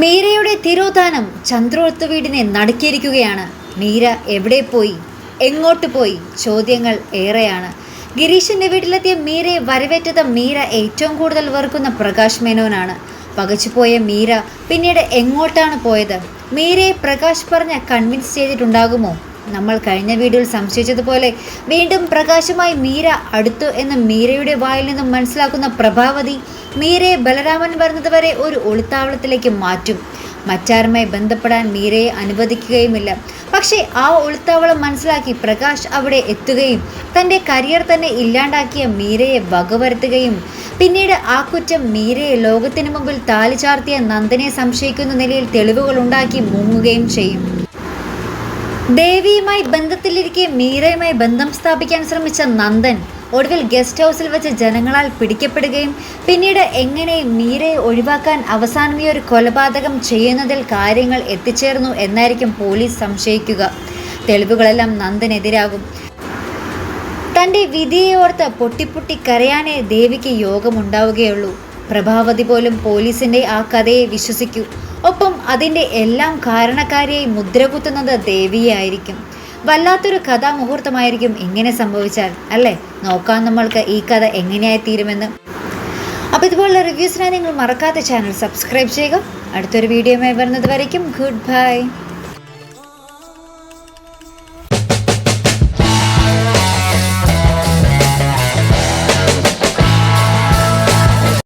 മീരയുടെ തിരോധാനം ചന്ദ്രോത്ത് വീടിനെ നടുക്കിയിരിക്കുകയാണ്. മീര എവിടെ പോയി? എങ്ങോട്ട് പോയി? ചോദ്യങ്ങൾ ഏറെയാണ്. ഗിരീഷിന്റെ വീട്ടിലെത്തിയ മീരയെ വരവേറ്റത് മീര ഏറ്റവും കൂടുതൽ വെറുക്കുന്ന പ്രകാശ് മേനോനാണ്. പകച്ചുപോയ മീര പിന്നീട് എങ്ങോട്ടാണ് പോയത്? മീരയെ പ്രകാശ് പറഞ്ഞ് കൺവിൻസ് ചെയ്തിട്ടുണ്ടാകുമോ? നമ്മൾ കഴിഞ്ഞ വീഡിയോയിൽ സംശയിച്ചതുപോലെ വീണ്ടും പ്രകാശമായി മീര അടുത്തു എന്ന് മീരയുടെ വായിൽ നിന്നും മനസ്സിലാക്കുന്ന പ്രഭാവതി മീരയെ ബലരാമൻ വരുന്നതുവരെ ഒരു ഒളിത്താവളത്തിലേക്ക് മാറ്റും. മറ്റാരുമായി ബന്ധപ്പെടാൻ മീരയെ അനുവദിക്കുകയുമില്ല. പക്ഷേ ആ ഒളിത്താവളം മനസ്സിലാക്കി പ്രകാശ് അവിടെ എത്തുകയും തന്റെ കരിയർ തന്നെ ഇല്ലാണ്ടാക്കിയ മീരയെ വകവരുത്തുകയും പിന്നീട് ആ കുറ്റം മീരയെ ലോകത്തിനു മുമ്പിൽ താലിചാർത്തിയ നന്ദനെ സംശയിക്കുന്ന നിലയിൽ തെളിവുകൾ ഉണ്ടാക്കി മുങ്ങുകയും ചെയ്യും. ദേവിയുമായി ബന്ധത്തിലിരിക്കെ മീരയുമായി ബന്ധം സ്ഥാപിക്കാൻ ശ്രമിച്ച നന്ദൻ ഒടുവിൽ ഗസ്റ്റ് ഹൗസിൽ വെച്ച് ജനങ്ങളാൽ പിടിക്കപ്പെടുകയും പിന്നീട് എങ്ങനെ മീരയെ ഒഴിവാക്കാൻ അവസാനം ഈ ഒരു കൊലപാതകം ചെയ്യുന്നതിൽ കാര്യങ്ങൾ എത്തിച്ചേർന്നു എന്നായിരിക്കും പോലീസ് സംശയിക്കുക. തെളിവുകളെല്ലാം നന്ദനെതിരാകും. തന്റെ വിധിയെ ഓർത്ത് പൊട്ടിപ്പൊട്ടി കരയാനേ ദേവിക്ക് യോഗമുണ്ടാവുകയുള്ളൂ. പ്രഭാവതി പോലും പോലീസിന്റെ ആ കഥയെ വിശ്വസിക്കൂ. ഒപ്പം അതിന്റെ എല്ലാം കാരണക്കാരിയായി മുദ്രകുത്തുന്നത് ദേവിയായിരിക്കും. വല്ലാത്തൊരു കഥാമുഹൂർത്തമായിരിക്കും ഇങ്ങനെ സംഭവിച്ചാൽ അല്ലേ? നോക്കാം നമ്മൾക്ക് ഈ കഥ എങ്ങനെയായി തീരുമെന്ന് അപ്പോൾ ഇതുപോലുള്ള റിവ്യൂസിനായി നിങ്ങൾ മറക്കാത്ത ചാനൽ സബ്സ്ക്രൈബ് ചെയ്യുക. അടുത്തൊരു വീഡിയോയുമായി വരുന്നത് വരയ്ക്കും. Good bye.